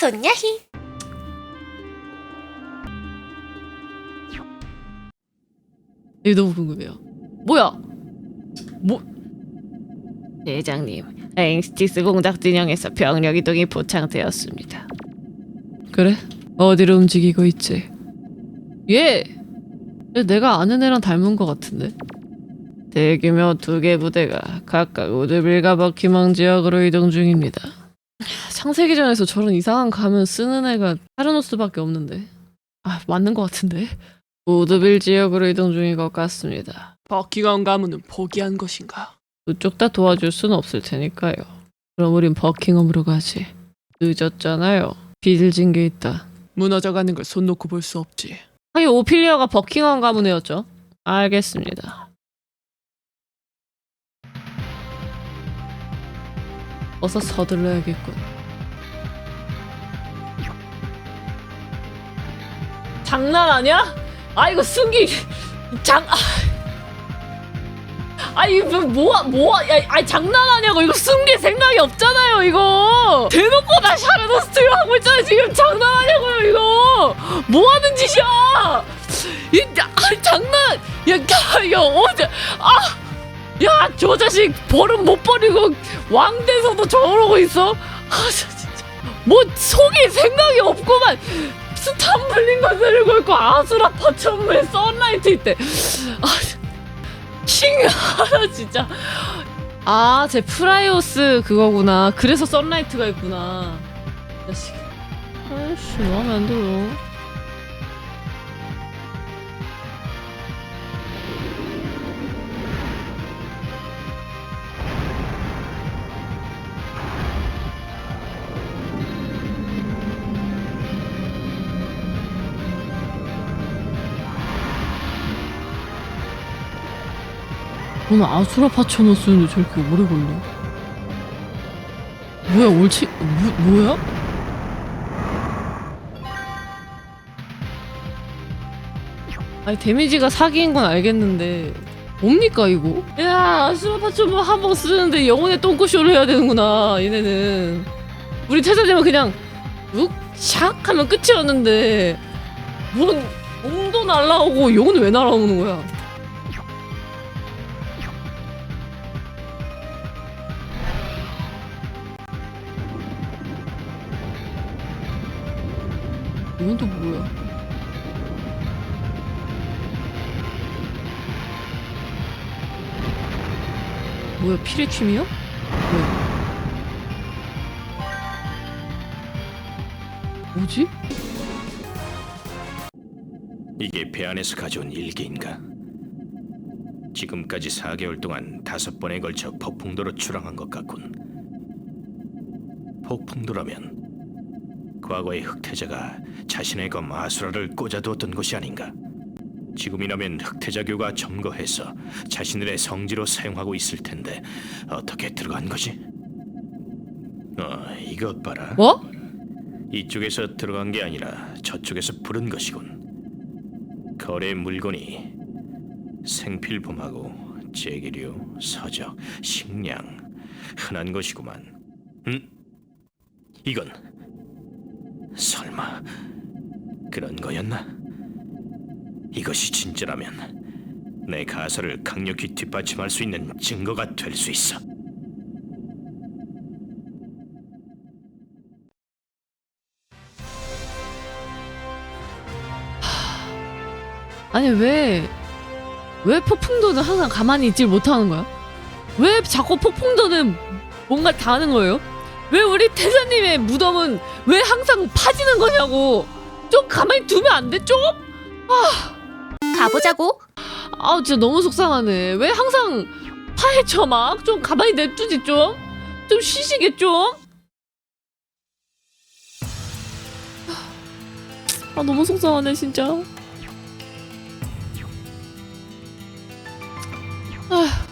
손야희 이게 너무 궁금해요. 뭐야? 뭐? 대장님, 앵스티스 공작 진영에서 병력 이동이 포착되었습니다. 그래? 어디로 움직이고 있지? 얘! 얘 내가 아는 애랑 닮은 것 같은데? 대규모 두 개 부대가 각각 우드빌과 버키망 지역으로 이동 중입니다. 창세기전에서 저런 이상한 가면 쓰는 애가 타르노스밖에 없는데. 아, 맞는 것 같은데? 우드빌 지역으로 이동 중인 것 같습니다. 버킹엄 가문은 포기한 것인가? 그쪽 다 도와줄 순 없을 테니까요. 그럼 우린 버킹엄으로 가지. 늦었잖아요. 빚을 게 있다. 무너져가는 걸 손 놓고 볼 수 없지. 하긴 오피리아가 버킹엄 가문이었죠. 알겠습니다. 어서 서둘러야겠군. 장난 아니야? 아 이거 승기. 장 아. 아니 뭐 뭐야 뭐야 야, 아니 장난 아니야고. 이거 숨길 생각이 없잖아요 이거. 대놓고 나 샤르노스트를 하고 있잖아 지금. 장난 아니냐고요 이거. 뭐 하는 짓이야? 이 아, 장난. 야야 어제 아야저 자식 버릇 못 버리고 왕 돼서도 저러고 있어? 아저 진짜. 뭐 속일 생각이 없구만 스탬블링 거 들고 있고 아수라 파천무에 썬라이트 있대. 아 킹하다 진짜. 아 제 프라이오스 그거구나. 그래서 썬라이트가 있구나. 자식 아이씨 마음에 안 들어 오늘 아수라 파천을 쓰는데 저렇게 오래 걸려 뭐야 옳지 뭐, 뭐야? 아니 데미지가 사기인 건 알겠는데 뭡니까 이거? 야 아수라 파천 뭐한번 쓰는데 영혼의 똥꼬쇼를 해야 되는구나 얘네는 우리 태자되면 그냥 욱샥 하면 끝이었는데 뭔 몸도 날라오고 영혼은 왜 날아오는 거야? 이건 또 뭐야? 뭐야 피레침이야? 뭐야? 뭐지? 이게 배 안에서 가져온 일기인가? 지금까지 4개월 동안 다섯 번에 걸쳐 폭풍도로 출항한 것 같군. 폭풍도라면 과거의 흑태자가 자신의 검 아수라를 꽂아두었던 곳이 아닌가? 지금이라면 흑태자교가 점거해서 자신들의 성지로 사용하고 있을 텐데 어떻게 들어간 거지? 어, 이것 봐라. 뭐? 이쪽에서 들어간 게 아니라 저쪽에서 부른 것이군. 거래 물건이 생필품하고 제기류, 서적, 식량 흔한 것이구만. 음? 이건 설마 그런 거였나? 이것이 진짜라면 내 가설을 강력히 뒷받침할 수 있는 증거가 될 수 있어. 아니 왜 왜 폭풍도는 항상 가만히 있질 못하는 거야? 왜 자꾸 폭풍도는 뭔가 다 하는 거예요? 왜 우리 태자님의 무덤은 왜 항상 파지는 거냐고 좀 가만히 두면 안 돼? 좀? 가보자고 아 진짜 너무 속상하네 왜 항상 파헤쳐 막 좀 가만히 냅두지 좀? 좀 쉬시게 좀? 아 너무 속상하네 진짜 아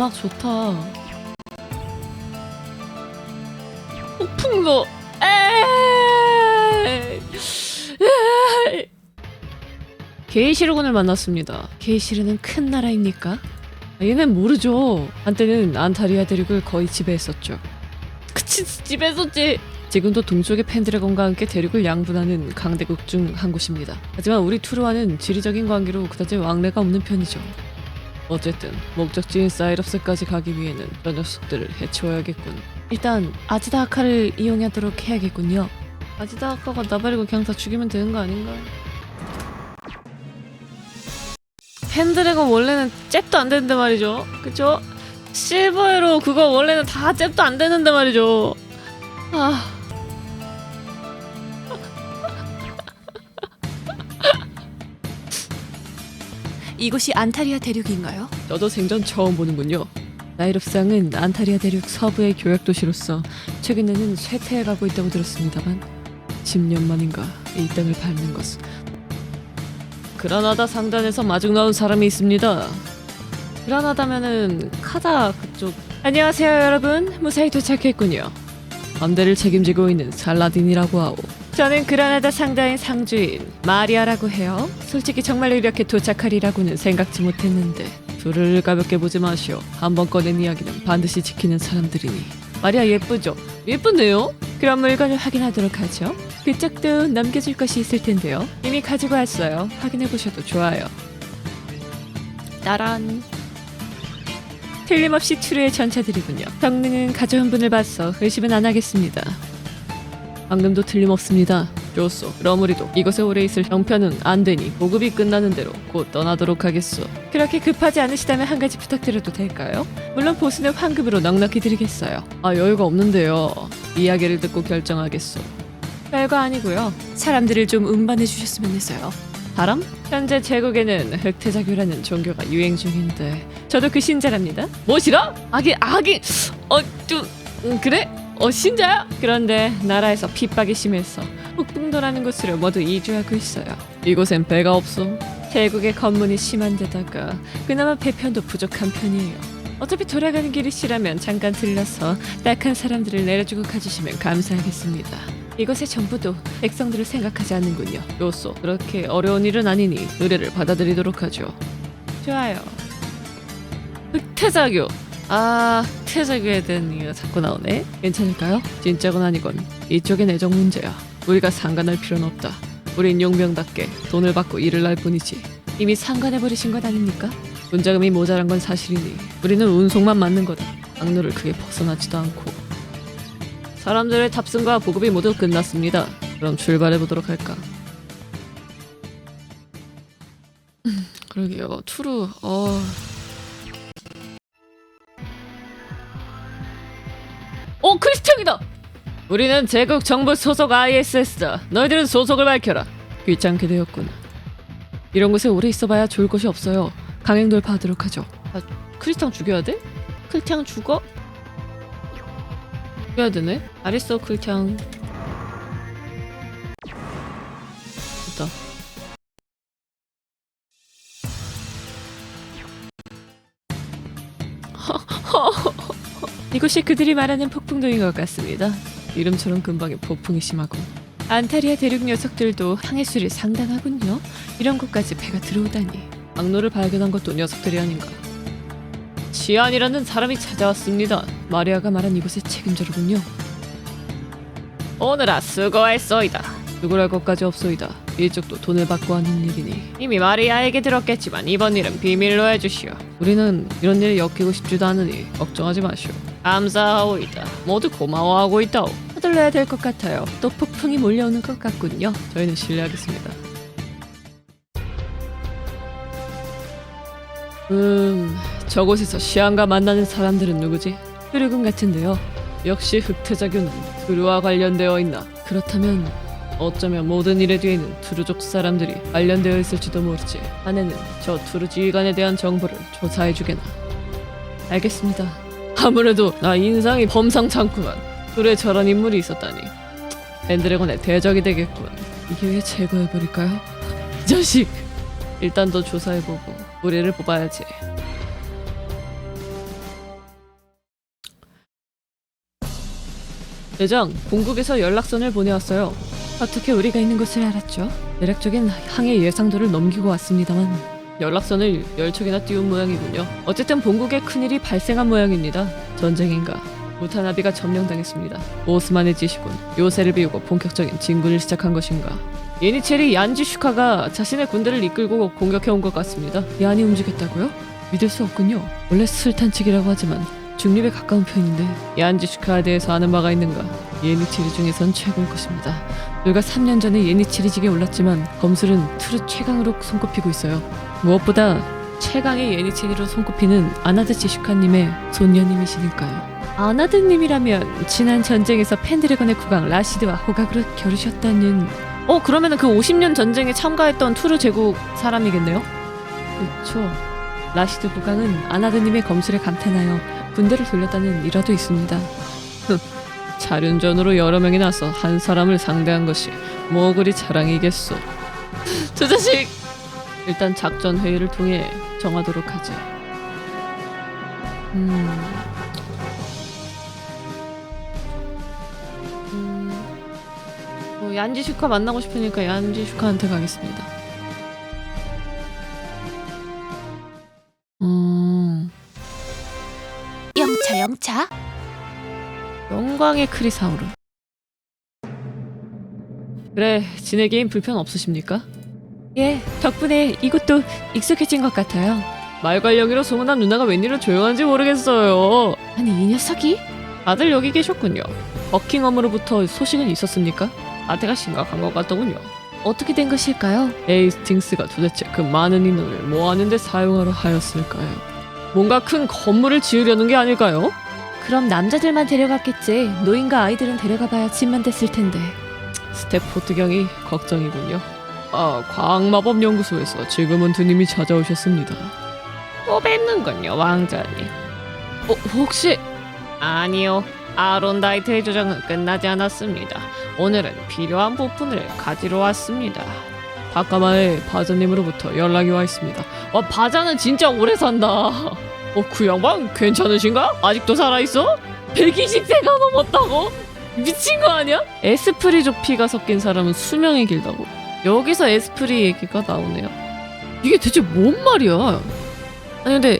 음악 좋다. 에이 게이시르군을 만났습니다. 게이시르는 큰 나라입니까? 아, 얘는 모르죠. 한때는 안타리아 대륙을 거의 지배했었죠. 그치 지배했었지. 지금도 동쪽의 펜드래곤과 함께 대륙을 양분하는 강대국 중 한 곳입니다. 하지만 우리 투르와는 지리적인 관계로 그다지 왕래가 없는 편이죠. 어쨌든 목적지인 사이럽스까지 가기 위해는 저 녀석들을 해치워야겠군. 일단 아지다 아카를 이용하도록 해야겠군요. 아지다 아카가 나 버리고 그냥 다 죽이면 되는 거 아닌가? 펜드래곤 원래는 잽도 안 되는데 말이죠. 그쵸? 실버에로 그거 원래는 다 잽도 안 되는데 말이죠. 아. 이곳이 안타리아 대륙인가요? 저도 생전 처음 보는군요. 나이럽상은 안타리아 대륙 서부의 교역 도시로서 최근에는 쇠퇴해가고 있다고 들었습니다만 10년 만인가 이 땅을 밟는 것은 그라나다 상단에서 마중 나온 사람이 있습니다. 그라나다면은 카다 그쪽. 안녕하세요 여러분 무사히 도착했군요. 함대를 책임지고 있는 살라딘이라고 하오. 저는 그라나다 상다의 상주인 마리아라고 해요. 솔직히 정말로 이렇게 도착하리라고는 생각지 못했는데 둘을 가볍게 보지 마시오. 한번 꺼낸 이야기는 반드시 지키는 사람들이니. 마리아 예쁘죠? 예쁘네요. 그럼 물건을 확인하도록 하죠. 그쪽도 남겨줄 것이 있을 텐데요. 이미 가지고 왔어요. 확인해 보셔도 좋아요. 따란. 틀림없이 투르의 전차들이군요. 성능은 가져온 분을 봐서 의심은 안 하겠습니다. 방금도 틀림없습니다. 좋소. 우리도 이곳에 오래 있을 형편은 안 되니 보급이 끝나는 대로 곧 떠나도록 하겠소. 그렇게 급하지 않으시다면 한 가지 부탁드려도 될까요? 물론 보수는 환급으로 넉넉히 드리겠어요. 아 여유가 없는데요. 이야기를 듣고 결정하겠소. 별거 아니고요. 사람들을 좀 운반해 주셨으면 해서요. 바람? 현재 제국에는 흑태자교라는 종교가 유행 중인데 저도 그 신자랍니다. 뭐시라? 아기 아기 어좀 음, 그래? 어 신자야? 그런데 나라에서 핍박이 심해서 북동도라는 곳으로 모두 이주하고 있어요. 이곳엔 배가 없어. 제국의 검문이 심한 데다가 그나마 배편도 부족한 편이에요. 어차피 돌아가는 길이 싫으면 잠깐 들러서 딱한 사람들을 내려주고 가주시면 감사하겠습니다. 이것의 전부도 백성들을 생각하지 않는군요. 요소 그렇게 어려운 일은 아니니 의뢰를 받아들이도록 하죠. 좋아요. 흑태자교. 아, 흑태자교에 대한 얘기가 자꾸 나오네. 괜찮을까요? 진짜건 아니건 이쪽의 내정 문제야. 우리가 상관할 필요는 없다. 우린 용병답게 돈을 받고 일을 할 뿐이지. 이미 상관해버리신 것 아닙니까? 운자금이 모자란 건 사실이니 우리는 운송만 맞는 거다. 악로를 크게 벗어나지도 않고. 사람들의 탑승과 보급이 모두 끝났습니다. 그럼 출발해 보도록 할까. 음, 그러게요. 투르. 어. 오 크리스티앙이다. 우리는 제국 정부 소속 ISS다. 너희들은 소속을 밝혀라. 귀찮게 되었군. 이런 곳에 오래 있어봐야 좋을 것이 없어요. 강행 돌파하도록 하죠. 아, 크리스티앙 죽여야 돼? 크리스티앙 죽어? 죽여야 되네. 알겠어, 크리스티앙. 됐다. 이곳이 그들이 말하는 폭풍동인 것 같습니다. 이름처럼 근방에 폭풍이 심하고 안타리아 대륙 녀석들도 항해술이 상당하군요. 이런 곳까지 배가 들어오다니 악로를 발견한 것도 녀석들이 아닌가. 지안이라는 사람이 찾아왔습니다. 마리아가 말한 이곳의 책임자로군요. 오늘아 수고했소이다. 누구랄 것까지 없소이다. 이쪽도 돈을 받고 하는 일이니 이미 마리아에게 들었겠지만 이번 일은 비밀로 해주시오. 우리는 이런 일을 엮이고 싶지도 않으니 걱정하지 마시오. 감사하오이다. 모두 고마워하고 있다오. 서둘러야 될 것 같아요. 또 폭풍이 몰려오는 것 같군요. 저희는 실례하겠습니다. 음, 저곳에서 시안과 만나는 사람들은 누구지? 흐르군 같은데요. 역시 흑태자교는 두루와 관련되어 있나? 그렇다면 어쩌면 모든 일의 뒤에는 두루족 사람들이 관련되어 있을지도 모르지. 아내는 저 두루 지휘관에 대한 정보를 조사해주게나. 알겠습니다. 아무래도 나 인상이 범상찮구만. 둘에 저런 인물이 있었다니. 밴드래곤의 대적이 되겠군. 이게 왜 제거해버릴까요? 이 자식! 일단 더 조사해보고 우리를 뽑아야지. 대장, 공국에서 연락선을 보내왔어요. 어떻게 우리가 있는 곳을 알았죠? 대략적인 항해 예상도를 넘기고 왔습니다만 연락선을 열 척이나 띄운 모양이군요. 어쨌든 본국에 큰일이 발생한 모양입니다. 전쟁인가? 무타나비가 점령당했습니다. 오스만의 지시군 요새를 비우고 본격적인 진군을 시작한 것인가? 예니체리 얀지 슈카가 자신의 군대를 이끌고 공격해온 것 같습니다. 얀이 움직였다고요? 믿을 수 없군요. 원래 술탄 측이라고 하지만 중립에 가까운 편인데 얀지슈카에 대해서 아는 바가 있는가? 예니체리 중에선 최고일 것입니다. 불과 3년 전에 예니체리직에 올랐지만 검술은 트루 최강으로 손꼽히고 있어요. 무엇보다 최강의 예니체리로 손꼽히는 아나드 지 슈카님의 손녀님이시니까요. 아나드님이라면 지난 전쟁에서 펜드래건의 국왕 라시드와 호각으로 겨루셨다는 어 그러면은 그 50년 전쟁에 참가했던 투르 제국 사람이겠네요? 그쵸 라시드 국왕은 아나드님의 검술에 감탄하여 군대를 돌렸다는 일화도 있습니다. 자륜전으로 여러 명이 나서 한 사람을 상대한 것이 뭐 그리 자랑이겠소. 저 자식! 일단 작전 회의를 통해 정하도록 하지. 음... 음... 뭐 얀지 슈카 만나고 싶으니까 얀지 슈카한테 가겠습니다. 음, 영차. 영광의 크리사우르. 그래, 지내기엔 불편 없으십니까? 예, 덕분에 이곳도 익숙해진 것 같아요. 말괄령이로 소문난 누나가 웬일로 조용한지 모르겠어요. 아니, 이 녀석이? 다들 여기 계셨군요. 버킹엄으로부터 소식은 있었습니까? 아태가 심각한 것 같더군요. 어떻게 된 것일까요? 에이스팅스가 도대체 그 많은 인원을 모아는데 사용하려 하였을까요? 뭔가 큰 건물을 지으려는 게 아닐까요? 그럼 남자들만 데려갔겠지. 노인과 아이들은 데려가봐야 집만 됐을 텐데. 스태포트 경이 걱정이군요. 아, 과학마법연구소에서 지금은 두님이 찾아오셨습니다. 또 뵙는군요, 왕자님. 어, 혹시... 아니요. 아론다이트의 조정은 끝나지 않았습니다. 오늘은 필요한 부품을 가지러 왔습니다. 바카마의 바자님으로부터 연락이 와 있습니다. 와, 바자는 진짜 오래 산다. 어, 그 양반 괜찮으신가? 아직도 살아있어? 120세가 넘었다고? 미친 거 아니야? 에스프리족 피가 섞인 사람은 수명이 길다고. 여기서 에스프리 얘기가 나오네요. 이게 대체 뭔 말이야? 아니 근데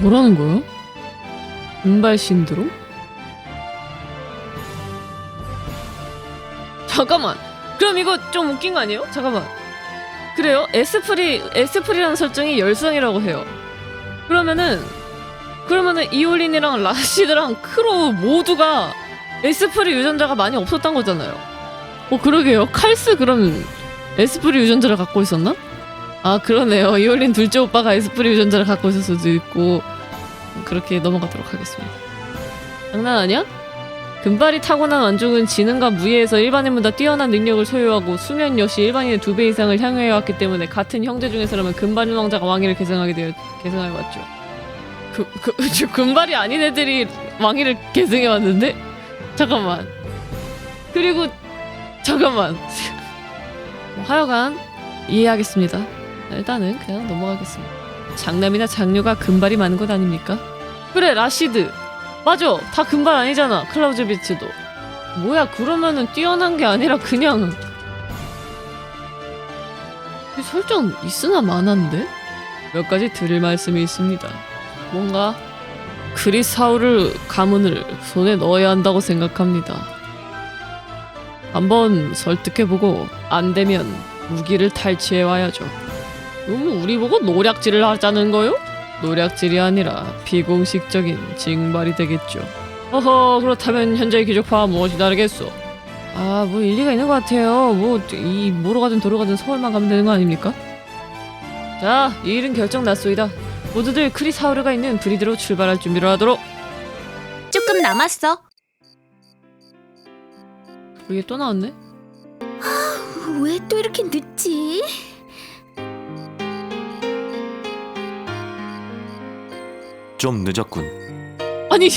뭐라는 거야? 은발 신드롬? 잠깐만. 그럼 이거 좀 웃긴 거 아니에요? 잠깐만. 그래요? 에스프리 에스프리라는 설정이 열성이라고 해요. 그러면은 그러면은 이올린이랑 라시드랑 크로 모두가 에스프리 유전자가 많이 없었던 거잖아요. 어 그러게요. 칼스 그럼 에스프리 유전자를 갖고 있었나? 아 그러네요. 이올린 둘째 오빠가 에스프리 유전자를 갖고 있을 수도 있고 그렇게 넘어가도록 하겠습니다. 장난 아니야? 금발이 타고난 완중은 지능과 무예에서 일반인보다 뛰어난 능력을 소유하고 수면 역시 일반인의 두 배 이상을 향해왔기 때문에 같은 형제 중에서라면 금발인 왕자가 왕위를 계승하게 되어 계승해 왔죠. 그, 그, 저 금발이 아닌 애들이 왕위를 계승해 왔는데 잠깐만. 그리고 잠깐만. 뭐 하여간 이해하겠습니다. 일단은 그냥 넘어가겠습니다. 장남이나 장녀가 금발이 많은 것 아닙니까? 그래 라시드 맞아. 다 금발 아니잖아. 클라우즈 비츠도. 뭐야 그러면은 뛰어난 게 아니라 그냥. 이 설정 있으나 마나인데? 몇 가지 드릴 말씀이 있습니다. 뭔가 크리사우르 가문을 손에 넣어야 한다고 생각합니다. 한번 설득해보고 안 되면 무기를 탈취해 와야죠. 그럼 우리 보고 노략질을 하자는 거요? 노략질이 아니라 비공식적인 징발이 되겠죠. 어허 그렇다면 현재의 기족파와 무엇이 다르겠소? 아 뭐 일리가 있는 것 같아요. 뭐 이 뭐로 가든 도로 가든 서울만 가면 되는 거 아닙니까? 자, 이 일은 결정 났소이다. 모두들 크리사우르가 있는 브리드로 출발할 준비를 하도록. 조금 남았어. 이게 또 나왔네? 왜 또 이렇게 늦지? 좀 늦었군. 아니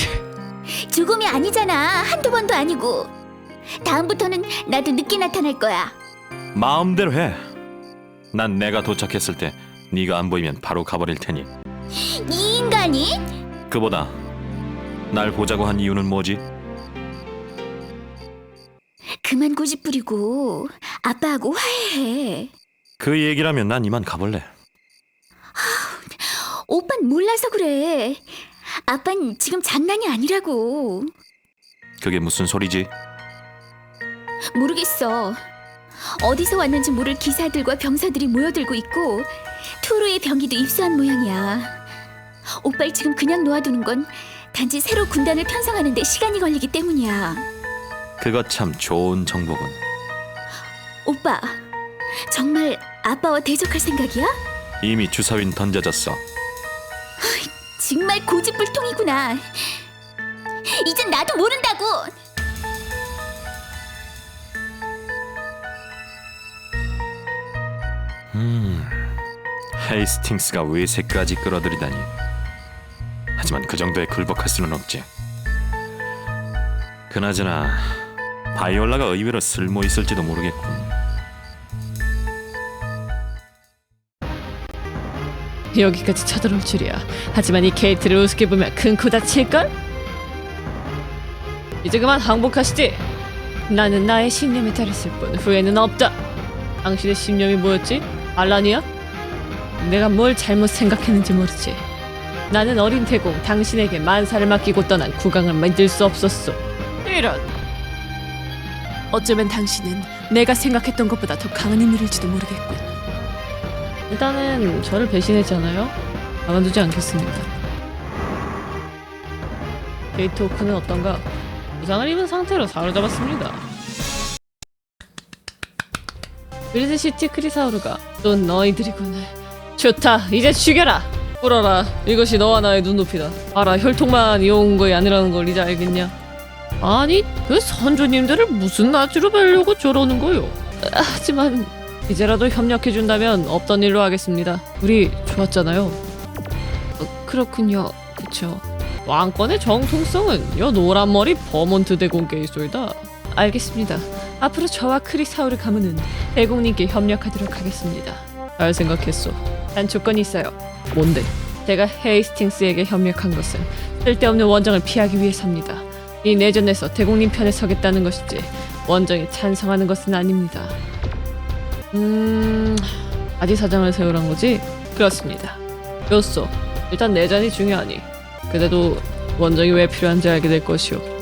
죽음이 아니잖아. 한두 번도 아니고. 다음부터는 나도 늦게 나타날 거야. 마음대로 해. 난 내가 도착했을 때 네가 안 보이면 바로 가버릴 테니. 이 인간이? 그보다 날 보자고 한 이유는 뭐지? 그만 고집 부리고 아빠하고 화해해. 그 얘기라면 난 이만 가볼래. 오빤 몰라서 그래. 아빤 지금 장난이 아니라고. 그게 무슨 소리지? 모르겠어. 어디서 왔는지 모를 기사들과 병사들이 모여들고 있고 투르의 병기도 입수한 모양이야. 오빠를 지금 그냥 놓아두는 건 단지 새로 군단을 편성하는 데 시간이 걸리기 때문이야. 그거 참 좋은 정보군. 오빠, 정말 아빠와 대적할 생각이야? 이미 주사위는 던져졌어. 정말 고집불통이구나. 이젠 나도 모른다고. 음, 헤이스팅스가 외세까지 끌어들이다니. 하지만 그 정도에 굴복할 수는 없지. 그나저나 바이올라가 의외로 쓸모 있을지도 모르겠군. 여기까지 쳐들어올 줄이야. 하지만 이 케이트를 우습게 보면 큰코 다칠걸? 이제 그만 항복하시지. 나는 나의 신념에 따랐을 뿐 후회는 없다. 당신의 신념이 뭐였지? 알란이야? 내가 뭘 잘못 생각했는지 모르지. 나는 어린 태공 당신에게 만사를 맡기고 떠난 국왕을 만들 수 없었소. 이런. 어쩌면 당신은 내가 생각했던 것보다 더 강한 인물일지도 모르겠군. 일단은 저를 배신했잖아요. 가만두지 않겠습니다. 게이트 오크는 어떤가? 부상을 입은 상태로 사로잡았습니다. 그리드 시티 크리사우르가 또 너희들이구나. 좋다, 이제 죽여라. 꿇어라. 이것이 너와 나의 눈높이다. 알아, 혈통만 이용한 거이 아니라는 걸 이제 알겠냐? 아니, 그 선조님들을 무슨 낯으로 뵈려고 저러는 거요? 아, 하지만 이제라도 협력해준다면 없던 일로 하겠습니다. 우리 좋았잖아요. 어, 그렇군요. 그쵸. 왕권의 정통성은 여 노란머리 버몬트 대공께 있소이다. 알겠습니다. 앞으로 저와 크리사우르 가문은 대공님께 협력하도록 하겠습니다. 잘 생각했소. 단 조건이 있어요. 뭔데? 제가 헤이스팅스에게 협력한 것은 쓸데없는 원정을 피하기 위해서입니다. 이 내전에서 대공님 편에 서겠다는 것이지 원정에 찬성하는 것은 아닙니다. 음... 아디 사장을 세우란 거지? 그렇습니다. 좋소. 일단 내전이 중요하니. 그래도 원정이 왜 필요한지 알게 될 것이오.